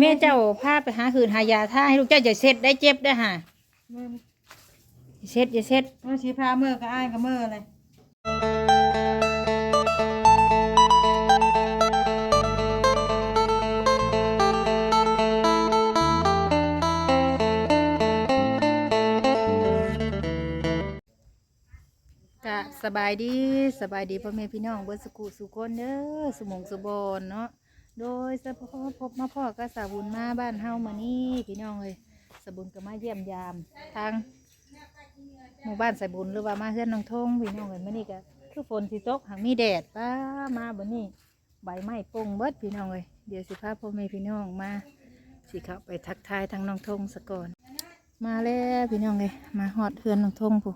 แม่เจ้าพาไปหาหืนหายาท่าให้ลูกเจ้าอย่าเซ็ดได้เจ็บได้อห่าเมื่ออย่าเซ็ดอย่าเซ็ดเมื่อชีพาเมื่อก็อ้ายก็เมื่อเลยกะสบายดีสบายดีพ่อแม่พี่น้องเบิดสุกุสุคนเด้อสมองสุบอนเนาะ โดยสะพอพบมาพ่อก็สาบุญมาบ้านเฮามานี่พี่น้องเลยสาบุญก็มาเยี่ยมยาม ทางหมู่บ้านสายบุญหรือว่ามาเฮือนน้องทงพี่น้องเลยมื่อนี้ก็คือฝนสิตกหางมีแดดป้ามาบนนี้ใบไม้ปงเบิดพี่น้องเลยเดี๋ยวสิพาพ่อแม่พี่น้องมาสิเข้าไปทักทายทางน้องทงสะก่อน มาแล้วพี่น้องเลยมาฮอดเฮือนน้องทงผู้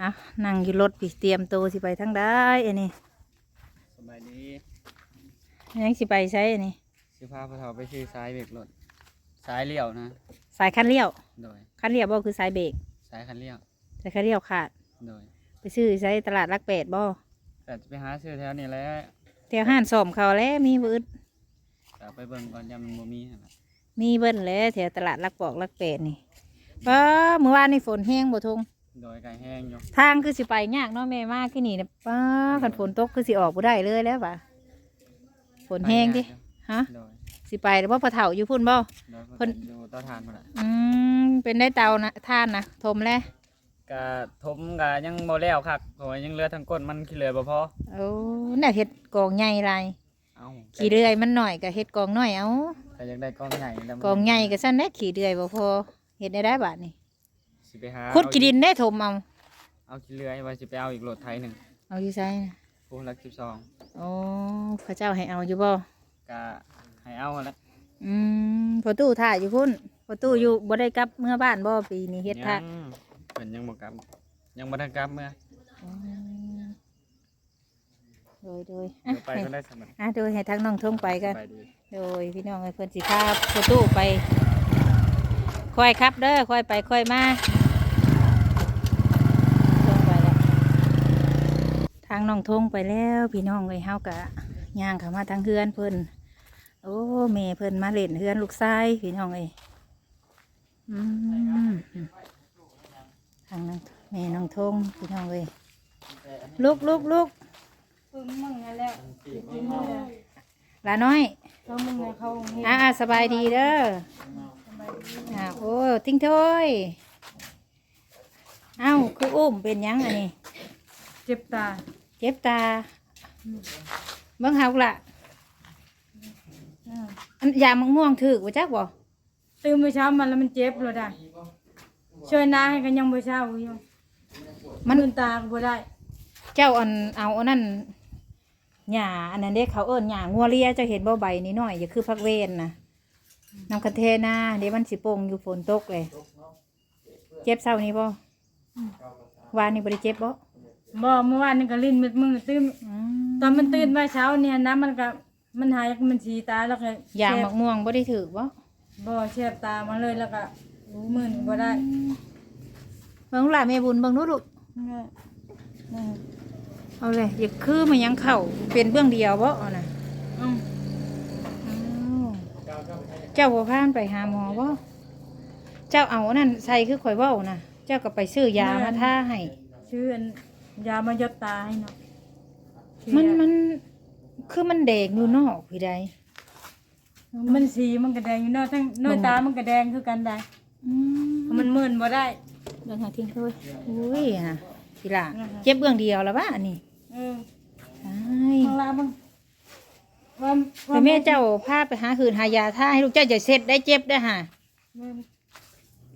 อะนั่งอยู่รถพี่เตรียมตัวสิไปทางได้อันนี้สบายดี ยังสิไปใช้อันนี้สิพาพวกเราไปซื้อสายเบรกรถสายเลี้ยวนะ สายคันเลี้ยวโดยคันเลี้ยวบ่คือสายเบรกสายคันเลี้ยวสายคันเลี้ยวขาด โดยไปซื้อใช้ตลาดรักแปดบ่แต่จะไปหาซื้อแถวนี้แหล้วแถวห้านสอมเขาแล้วมีเบิดแต่ไปเบิ่งก่อนยามมันบ่มีหั่นล่ะมีเบิดแล้วแถวตลาดรักปอกรักแปดนี่ป้าเมื่อวานนี่ฝนแห้งบ่ทงโดยไก่แห้งอยู่ทางคือสิไปยากเนาะแม่มากที่นี่นะป้าคันฝนตกคือสิออกบ่ได้เลยแล้วป่ะ ฝนแห้งดิฮะ โดยสิไปแล้วบ่พอเฒ่าอยู่พุ่นบ่ โดยเพิ่น อยู่เต้าทานพุ่นล่ะอืมเป็นได้เตานะท่านนะทมแล้วกะทมกะยังบ่แล้วคักเพราะว่ายังเหลือทั้งก้นมันขี้เหลือบ่พอโอ้น่ะเฮ็ดกองใหญ่ไรเอ้าขี่เรื่อยมันหน่อยก็เฮ็ดกองน้อยเอาแต่อยากได้กองใหญ่แล้วมันกองใหญ่ก็ซั่นแหละขี่เรื่อยบ่พอเฮ็ดได้ได้บาดนี่สิไปหาขุดกี่ดินได้ถมเอาเอาขี้เหลือว่าสิไปเอาอีกรถไถหนึงเอาอยู่ไสนะผู้ลัก12 โอ้พระเจ้าให้เอาอยู่บ่กะให้เอาหั่นแหละอืมพอตู้ถ่ายอยู่พุ่นพอตู้อยู่บ่ได้กลับเมื่อบ้านบ่ปีนี้เฮ็ดท่ายังเพิ่นยังบ่กลับ ยังบ่ทันกลับเมื่ออืมโดยโดยเดี๋ยวไปก็ได้สำหรับอะโดยให้ทางน้องทงไปกัน ไปดีโดยพี่น้องให้เพื่อนสิพาพอตู้ไปค่อยครับเด้อค่อยไปค่อยมาทงไปแล้วทางน้องทงไปแล้วพี่น้องเลยเฮากะย่างเข้ามาทางเฮือนเพิ่นโอ้แม่เพิ่นมาเล่นเฮือนลูกชายพี่น้องเอ้ยอืมทางน้องแม่น้องทงพี่น้องเอ้ยลุกลุกลุกปึ้งมึงนั่นแหละกินมื้อแล้วลาน้อยเขามึงเขาอ่าสบายดีเด้ออ่าโอ้ทิ้งถ้อยเอ้าคืออุ้มเป็นยังอันนี้ เจ็บตา เจ็บตาเบิ่งเฮาละอืมอันยามังม่วงถือว่าจักบ่ตื่นเมื่อเช้ามาแล้วมันเจ็บเลยได้ช่วยนาให้กันยังบ่เช้าอยู่มันตื่นตาก็บ่ได้ เจ้าอันเอาอันนั้นหญ้าอันนั้นเด็กเขาเอิ้นหญ้างัวเลียเจ้าเห็นบ่ใบนี้น้อยอย่าคือพักเวนนะนำคันเทนาเดี๋ยวมันสิโป่งอยู่ฝนตกเลย เจ็บเศร้านี้บ่วานนี้บ่ได้เจ็บบ่ บ่เมื่อวานนี่ก็ลิ้นมึดมือตื่นอืมตอนมันตื่นมาเช้าเนี่ยนะมันก็มันหายมันสีตาแล้วก็ยาเจ็บมักม่วงบ่ได้ถือบ่บ่เช็บตามาเลยแล้วก็รู้มือนี่บ่ได้เบิ่งหล่ะแม่บุญเบิ่งดูลูกนี่นี่เอาเลยอย่าคือมันยังเข้าเป็นเบื้องเดียวบ่เอาน่ะอืมอ้าวเจ้าบ่พานไปหาหมอบ่เจ้าเอาอันนั่นใส่คือข่อยเว้าน่ะ เจ้าก็ไปซื้อยามาทาให้ ชื่ออัน ยามายดตาให้เนาะมันมันคือมันแดงอยู่นอกพี่ใดมันสีมันก็แดงอยู่เนาะทั้งเน้อยตามันก็แดงคือกันได้อืมมันมื่นบ่ได้เบิ่งหาทิ้งเลยอุ้ยฮะทีละเจ็บเบื้องเดียวแล้วบ้าอันนี้เออใช่ข้างล่างมันว่าแต่แม่เจ้าพาไปหาหืนหายาท่าให้ลูกเจ้าอย่าเซ็ดได้เจ็บได้อห่า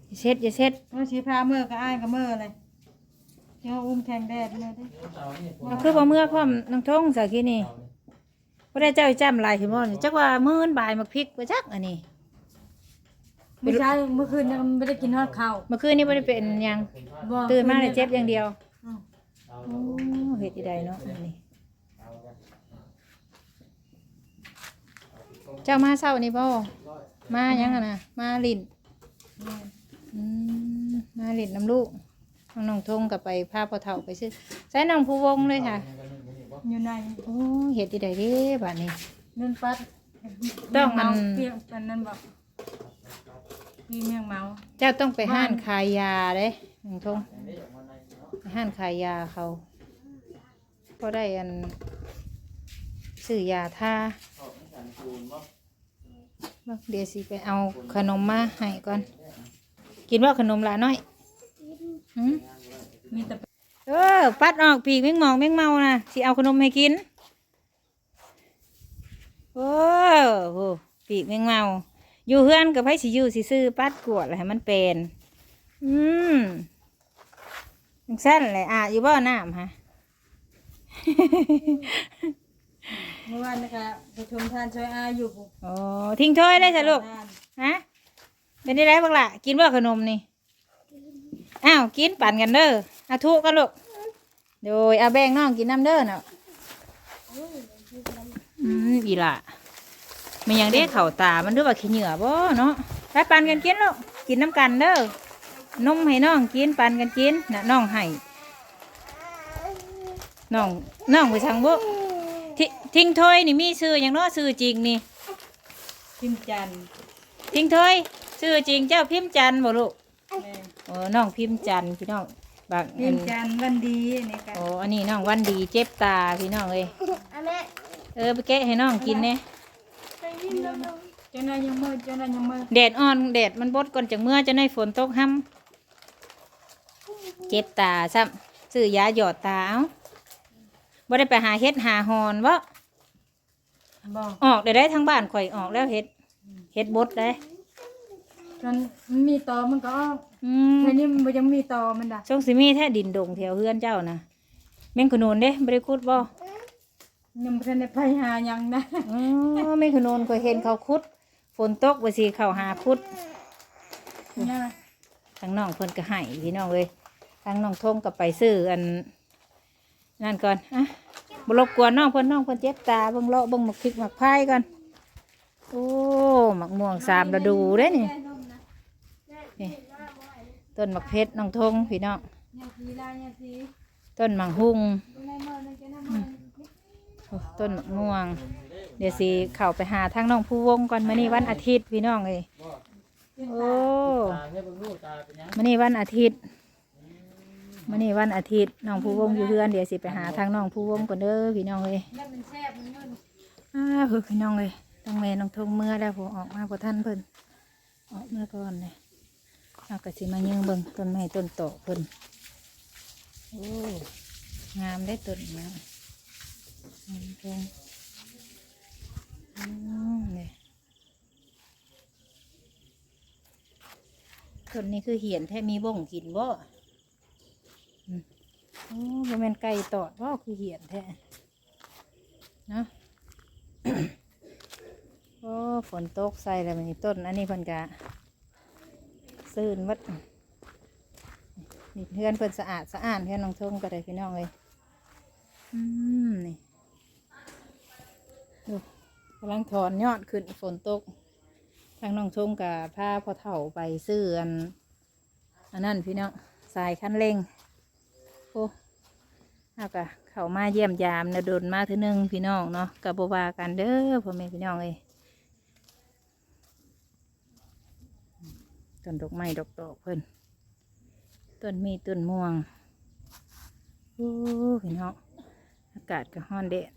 อย่าเซ็ดอย่าเซ็ดว่าสีพาเมื่อก็อ้ายก็เมื่อเลย เดี๋ยวอุ้มแทงแดดเลยเด้ก็คือบ่เมื่อพร้อมน้องทงสักทีนี่บ่ได้เจ้าจำลายขึ้นบ่นี่จักว่ามื้อนบ่ายมักพริกบ่จักอันนี้เมื่อเช้าเมื่อคืนยังไม่ได้กินทอดข้าวเมื่อคืนนี้บ่ได้เป็นหยังบ่ตื่นมาเลยเจ็บอย่างเดียวอืมโอ้เฮ็ดอีใดเนาะอันนี้เจ้ามาเช้านี่บ่มาหยังอะนะมาลิ้นอืมมาลิ้นน้ำลูก น้องน้องทงก็ไปพาพ่อเฒ่าไปซื้อใส่น้องผู้วงเลยค่ะ อยู่ในโอ้เฮ็ดอีใดเด้บัดนี้เงินปัดต้องอันเมาเปรี้ยวอันนั้นบอกพี่เมียงเมาเจ้าต้องไปห้านขายยาเด้หนึ่งทงไปห้านขายยาเขาก็ได้อันซื้อยาท่าบักเดี๋ยวสิไปเอาขนมมาให้ก่อน กินว่าขนมหลาน้อย หืมมีแต่เออ ปัดออกปีกแมงมองแมงเมานะสิเอาขนมให้กินโอ้โหปีกแมงเมา อยู่เฮือนกับไผสิอยู่สิซื้อปัดกวดอะไรให้มันเป็นอืมจังสั้นเลยอะอยู่บ่อน้ำฮะเมื่อวานนะคะไปชมทานช่วยอาอยู่ปุ๊บโอ้ทิ้งถ้วยได้สิลูกฮะเป็นได้ไรบ้างล่ะ กินบ่ขนมนี่ อ้าวกินปั่นกันเด้อเอาทุกันลูกโดยเอาแบ่งน้องกินน้ำเด้อเนาะอืมอีหล่ะมันยังได้เข่าตา มันด้วยว่าขี้เหงื่อบ่เนาะไปปั่นกันกินลูกกินน้ำกันเด้อนมให้น้องกินปั่นกันกินน่ะน้องให้น้องน้องไปทางบุทิทิ้งถ้วยนี่มีชื่ออย่างเน้อชื่อจริงนี่พิมจันทร์ทิ้งถ้วยชื่อจริงเจ้าพิมพ์จันทร์บ่ลูกแม่โอ้น้องพิมพ์จันทร์พี่น้องบางพิอัมนจันทร์วันดีนี่กันโอ้อันนี้น้องวันดีเจ็บตาพี่น้องเอ้ยเออไปแกะให้น้องกินเนี่ยเจ้านายยังมืดเจ้านายยังมืดแดดอ่อนแดดมันบดก่อนจากเมื่อจะได้ฝนตกห้ำเจ็บตาซ้ำซื้อยาหยอดตาเอาบ่ได้ไปหาเฮ็ดหาหอนบ่บอกออกได้ได้ทั้งบ้านข่อยออกแล้วเฮ็ดเฮ็ดบดได้จน มันมีตอมันก็ออกอืมแค่นี้มันยังมีตอมันด่ะช่วงสิมีแท้ดินดงแถวเฮือนเจ้านะแม่งขนุนเด้บ่ได้คุดบ่ยังไม่ทันได้ไปหาหยังนะอ๋อไม่ขนนก็เห็นเขาคุด ฝนตกไปสิเขาหาคุดนะทางน้องเพิ่นก็ให้พี่น้องเลยทางน้องทงก็ไปซื้ออันนั่นก่อนอะบรบกวนน้องเพิ่นน้องเพิ่นเจ็บตาเบิ่งเลาะเบิ่งหมักพริกหมักพายก่อนโอ้หมักม่วงสามฤดูเด้นี่นี่ ต้นหมักเพชรน้องทงพี่น้องยังสีลายยังสีต้นหมักหุงในมือในแกน้ำมือโอ้ต้นหมักม่วง เดี๋ยวสิเข้าไปหาทางน้องผู้วงก่อนมื้อนี้วันอาทิตย์พี่น้องเลยโอ้มื้อนี้วันอาทิตย์มื้อนี้วันอาทิตย์น้องผู้วงอยู่เพื่อนเดี๋ยวสิไปหาทางน้องผู้วงก่อนเด้อพี่น้องเลยแล้วมันแซ่บมันนุ่นอ้าเพื่อพี่น้องเลยต้องแม่น้องทงเมื่อแล้วผมออกมาพอท่านเพิ่นออกเมื่อก่อนเลย เอากระสิมายืงเบิ่งต้นไม้ต้นโตเพิ่นโอ้งามได้ต้นนะน้องทงนี่ต้นนี้คือเหียนแท้มีบ่งกินบ่อืมโอ้บ่แม่นไก่ตอดบ่คือเหียนแท้เนาะโอ้ฝนตกใส่แล้วมันต้นอันนี้เพิ่นกะ ซื่นวัดนี่เพื่อนเพิ่อนสะอาดสะอาดเพื่อนน้องทงก็ได้พี่น้องเลยอืมนี่ดูกำลังถอนยอดขึ้นฝนตกทางน้องทงกับผ้าพอเถ่าไปซื้ออันอันนั้นพี่น้องสายคันเร่งโอ้เอากะเขามาเยี่ยมยามนะโดนมาทีนึงพี่น้องเนาะกับบวากันเด้อพ่อแม่พี่น้องเลย ต้นดอกไม้ดอกตอกเพิ่นต้นมีต้นม่วงโอ้เห็นเนาะอากาศก็ฮ้อนแดด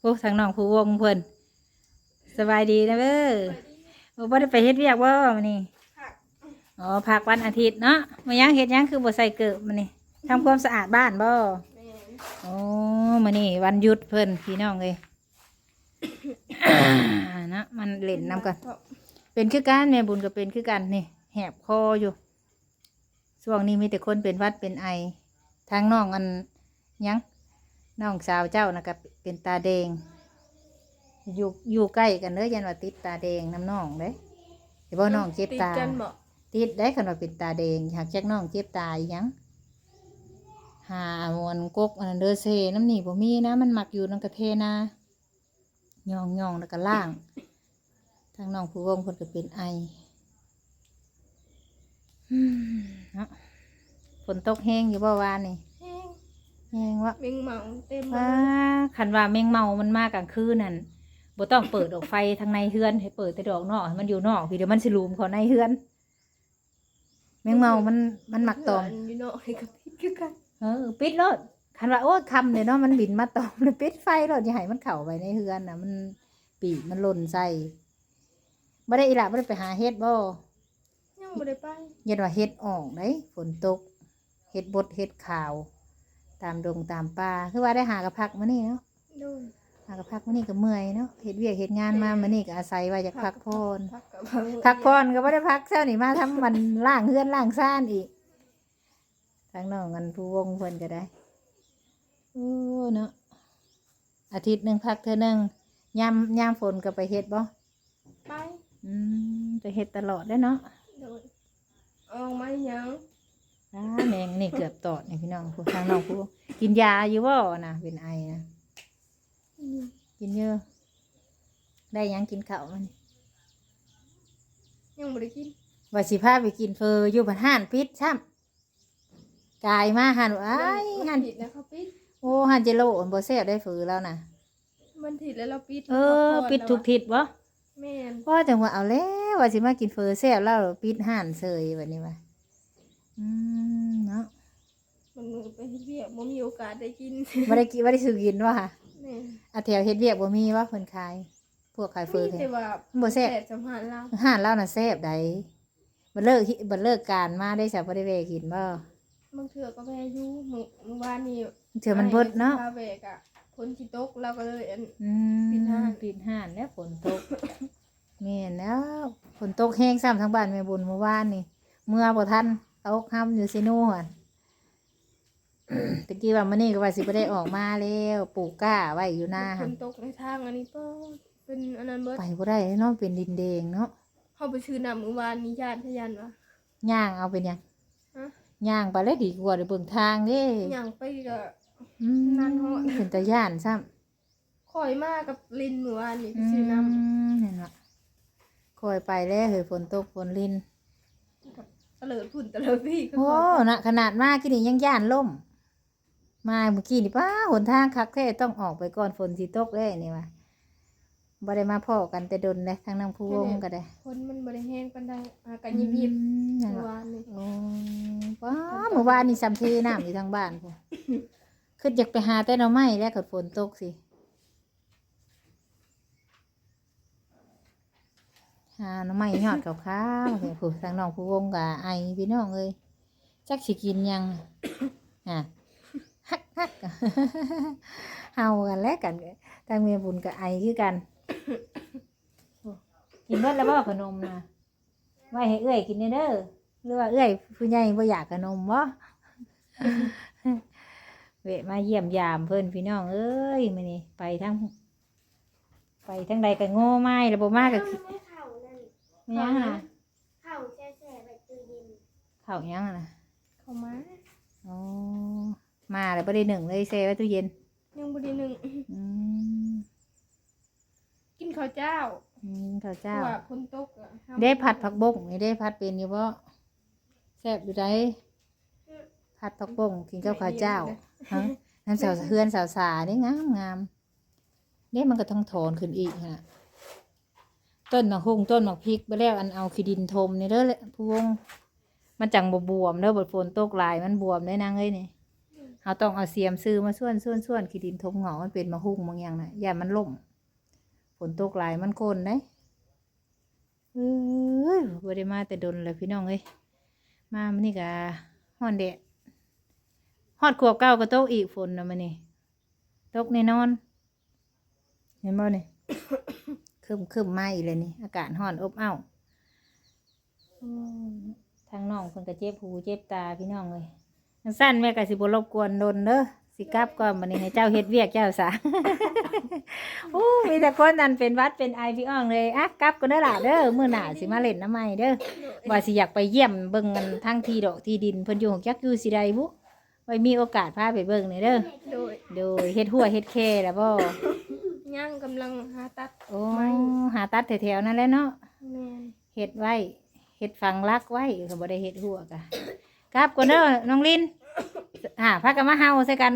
โอ้ทางน้องผู้วงเพิ่นสบายดีนะเบ้อโอ้บ่ได้ไปเฮ็ดเวียกบ่มื้อนี้อ๋อพักวันอาทิตย์เนาะมายังเฮ็ดยังคือบ่ใส่เกิบมื้อนี้ทำความสะอาดบ้านบ่ โอ้มานี่วันหยุดเพิ่นพี่น้องเลยนะมันเล่นน้ำกัน เป็นคือกันแม่บุญก็เป็นคือกันนี่แหบคออยู่ช่วงนี้มีแต่คนเป็นหวัดเป็นไอ ทางน้องอันหยังน้องสาวเจ้านะก็เป็นตาแดง อยู่อยู่ใกล้กันเด้อยันว่าติดตาแดงน้ำน้องเด้เดี๋ยวบ่น้องเจ็บตา ติดได้คันว่าเป็นตาแดงหากแจ็คน้องเจ็บตาอีหยัง หามวนกกอันนั้นเดอเซน้ำหนีบ่มีนะ มันหมักอยู่นังกระเทนาย่องย่องแล้วก็ล่าง ทางน้องผู้วงคนก็เป็นไออืมเนาะฝนตกแห้งอยู่บ่วานนี่แห้งแห้งวะเมงเหมาเต็มหมดว่าเลยคันว่าแมงเมามันมากลางคืนนั่นบ่ต้องเปิดดอกไฟทางในเฮือน ให้เปิดแต่ดอกนอกให้มันอยู่นอกพี่เดี๋ยวมันสิลูมเข้าในเฮือน แมงเมามันมันมักตอมเพื่นอยู่เนาะให้กับพี่คือกัน เออปิดรถคันว่าโอ้คำเลยเนาะมันบินมาตอมเลยปิดไฟรถอย่าให้มันเข้าไปในเฮือนน่ะมันปีกมันหล่นใส่บ่ได้อีหละบ่ได้ไปหาเฮ็ดบ่ยังบ่ได้ไปยันว่าเฮ็ดออกได้ฝนตกเฮ็ดบดเฮ็ดขาว ตามดงตามป่าคือว่าได้หากระพักมื้อนี้เนาะโดนหากระพักมื้อนี้ก็เมื่อยเนาะเฮ็ดเวียกเฮ็ดงานมามื้อนี้ก็อาศัยว่าอยากพักผ่อนพักกับพักพักผ่อนก็บ่ได้พักเช้านี่มาทำมันล่างเฮือนล่างซ่านอีก ทางน้องกันผู้วงเพิ่นก็ได้โอ้เนาะอาทิตย์หนึงพักเทื่อหนึงยามยามฝนก็ไปเฮ็ดบ่ไปอืมไปเฮ็ดตลอดเด้อเนาะโดนออกมายังอ่าแมงนี่เกือบตอดนี่พี่น้องผู้ทางน้องผู้กินยาอยู่บ่นะเป็นไอนะกินเยอะได้หยังกินข้าวมันยังบ่ได้กินว่าสิพาไปกินเฟออยู่บ้านห้านปิดซ้ำ กายมาหันอ้ายหันผิดนะเขาปิด โอ้หันเจโลอันบ่แซ่บได้ฝือแล้วนะมันผิดแล้วเราปิดเออ ปิดทุกทิศบ่แม่นพ่อจังว่าเอาแล้วว่าสิมากินเฟอแซ่บแล้วปิดห้านเสยแบบนี้ว่าอืมเนาะมันไปเฮ็ดเวียกบ่มีโอกาสได้กินบ่ได้กินบ่ได้ซื้อกินว่าค่ะแม่นอาแถวเฮ็ดเวียกบ่มีว่าเพิ่นขาย พวกขายเฟอมีแท้แต่ว่าบ่แซ่บสำหรับเราอาหารเล่าน่ะแซ่บใดบัดเลิกฮิบัดเลิกการมาได้สับบ่ได้เวะกินบ่ บางเทื่อก็แพ้อยู่มื้อมื้อวานนี้เถื่อมันเบิดเนาะพาแวกอะฝนสิตกเราก็เลยอัน อืมปิดห้าน ปิดห้านแล้วฝนตกแม่นแล้วฝนตกแห้งซ้ำทั้งบ้านแม่บุญเมื่อวานนี่ เมื่อบ่ทันตกห้ำอยู่ซิโน่หั่น ตะกี้ว่ามื้อนี้ก็ว่าสิบ่ได้ออกมาแล้วปลูกกล้าไว้อยู่หน้าฝหั่นนตกในทางอันนี้เป้าเป็นอันนั้นเบิดไปบ่ได้เนาะเป็นดินแดงเนาะเขาไปชื่อน้ำมื้อวานนี้ญาติทะยันวะย่างเอาเป็นหยังฮะ ย่างไปแล้วดีกว่าเดี๋ยวเบิ่งทางเด้ย่างไปก็ อืมนั่นเหาะเป็นตาย่านซ้ำ คอยมากกับลินมื้อวานนี้ไปอืชื่อน้มเห็นละคอยไปแล้วเฮ้ยฝนตกฝนลินำตะเลิดพุ่นตะเลิดพี่ก็โอ้ขอนะขนาดมากกี่นี่ยังย่านล่ม มาเมื่อกี้นี่ป้าหนทางคักแท้ต้องออกไปก่อนฝนสิตกเลยนี่วะ บ่ได้มาพ่อกันแต่ดนเลยทางนางผู้วงก็ได้คนมันบ่ได้แห้งปานใดอากันยิบอืมๆนั่นมื้อล่ะวานนี้โอ้ป้าเมื่อวานนี่ซ้ำเทน้ำอยู่ทางบ้านพุ่นคืออยากไปหาแต่หน่อไม้แล้วก็ฝนตกสิหาหน่อไม้ยอดขาวๆเห็นผู้ทางน้องผู้วงกับไอพี่น้องเอ้ยจักสิกินยังอะฮักฮักเฮากันแล้วกันทางเมียบุญกับไอคือกันโอ้ กินเบิดแล้วบ่ขนมนะไว้ให้เอื้อยกินเด้อหรือว่าเอื้อยผู้ใหญ่บ่อยากขนมบ่เวะมาเยี่ยมยามเพิ่นพี่น้องเอ้ยมื้อนี้ไปทั้ง ไปทั้งใดก็โง่ไม้แล้วบ่มาก็คือไม่เข่านั่นอิหยังน่ะเข่าแช่แช่แบบตู้เย็นข้าวอิหยังน่ะเข้ามาอ๋อมาแล้วบ่ได้หนึ่งเลยเซไว้ตู้เย็นยังบ่ได้หนึ่งอืม กินข้าวเจ้าอืมข้าวเพเจ้าราะว่าฝนตกอะห้ามได้ผัดผักบงนี่ได้ผัดเป็นอยู่บ่แซ่บอยู่ได้ผัดผักบงกินกับข้าวเจ้าฮะนั่นสาวเฮือนสาวสานี่งามงามนี่มันก็ต้องถอนขึ้นอีกฮะต้นมะฮุ่งต้นมะพริกไปแล้วอันเอาขี้ดินทมนี่เด้อแหละพวงมันจังบ่บวมเด้อบดฝนตกหลายมันบวมได้นางเอ้ยนี่เราต้องเอาเสียมซื้อมาส่วนส่วนส่วนขี้ดินทมเหงามันเป็นมะฮุ่งบางอย่างน่ะอย่ามันล่ม ฝนตกหลายมันโคนได้เอ้ยบ่ได้มาแต่ดนเลยพี่น้องเอ้ยมามันนี่กะฮอนแดดฮอดขวบเก้าก็ตกอีกฝนนะมันนี่ตกแน่นอน เห็นบ่นี่คึมคึมมาอีกเลยนี่ อากาศฮอนอบอ้าวทางน้องเพิ่นก็เจ็บหูเจ็บตาพี่น้องเลยจังสั้นแม่ก็สิบรบกวนดนเด้อ สิกลับก่อนบัดนี้ให้เจ้าเฮ็ดเวียกเจ้าซะอู้มีแต่คนนั้นเป็นหวัดเป็นไอพี่อ้องเลยอะกลับกันเด้อล่ะเด้อมื้อหน้าสิมาเล่นน้ำใหม่เด้อว่าสิอยากไปเยี่ยมเบิ่งกันทั้งที่ดอกที่ดินเพิ่นอยู่ของจักอยู่สิใดบุไว้มีโอกาสพาไปเบิ่งนี่เด้อโดยโดยเฮ็ดหัวเฮ็ดแค่แล้วบ่ย่างกำลังหาตัดโอ้ไม่หาตัดแถวๆนั่นแหละเนาะแม่นเฮ็ดไว้เฮ็ดฝังรักไว้ก็บ่ได้เฮ็ดหัวกะกลับก่อนเด้อน้องลิน หาพักกันมาเฮาใส่กัน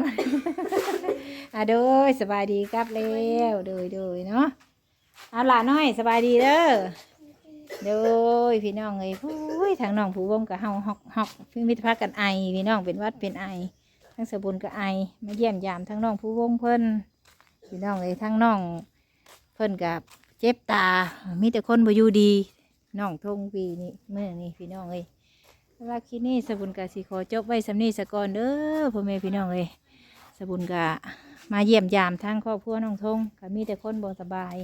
อะโดยสบายดีกลับแล้วโดยโดยเนาะเอาล่ะน้อยสบายดีเด้อโดยพี่น้องเอ้ยผู้ยทางน้องผู้วงกับเฮาฮอกฮอกพี่มิตรพักกันไอพี่น้องเป็นวัดเป็นไอทั้งสบุญกับไอมาเยี่ยมยามทั้งน้องผู้วงเพิ่นพี่น้องเอ้ยทั้งน้องเพิ่นกับเจ็บตามีแต่คนบ่อยู่ดีน้องทงปีนี่เมื่อนี่พี่น้องเอ้ยำหรับคลิปนี้สบุญกับสิขอจบไว้สำนีสะกอนเด้อพ่อแม่พี่น้องเอ้ยสบุญกะมาเยี่ยมยามทางครอบครัวน้องทงก็มีแต่คนบ่สบาย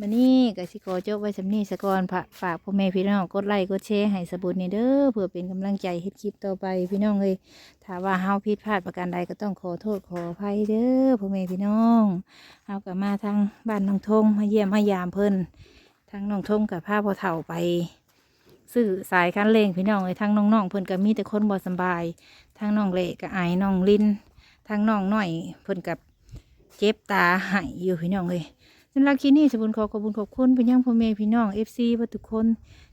มานี่ก็สิขอจบไว้สำนีสะกอนฝากฝากพ่อแม่พี่น้องกดไลค์กดแชร์ให้สบุญนี่เด้อเพื่อเป็นกำลังใจเฮ็ดคลิปต่อไปพี่น้องเลยถ้าว่าเฮาผิดพลาดประการใดก็ต้องขอโทษขออภัยเด้อพ่อแม่พี่น้องเฮาก็มาทางบ้านน้องทงมาเยี่ยมมายามเพิ่นทางน้องทงกับพาพ่อเฒ่าไป ซื้อสายคันเร่งพี่น้องเลยทางน้องๆเพิ่นก็มีแต่คนบ่สบายทางน้องเละก็ไอายน้องลินทางน้องหน่อยเพิ่นกับเจ็บตาหายอยู่พี่น้องเลยสำหรับคลิปนี้สบุญขอขอบคุณขอบคุณไปยังพ่อแม่พี่น้องเอฟซีทุกคน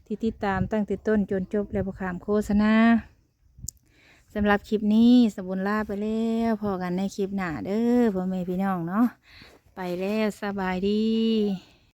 ที่ติดตามตั้งแต่ต้นจนจบและประขามโฆษณาสำหรับคลิปนี้สบุญลาไปแล้วพอกันในคลิปหน้าเด้อพ่อแม่พี่น้องเนาะไปแล้วสบายดี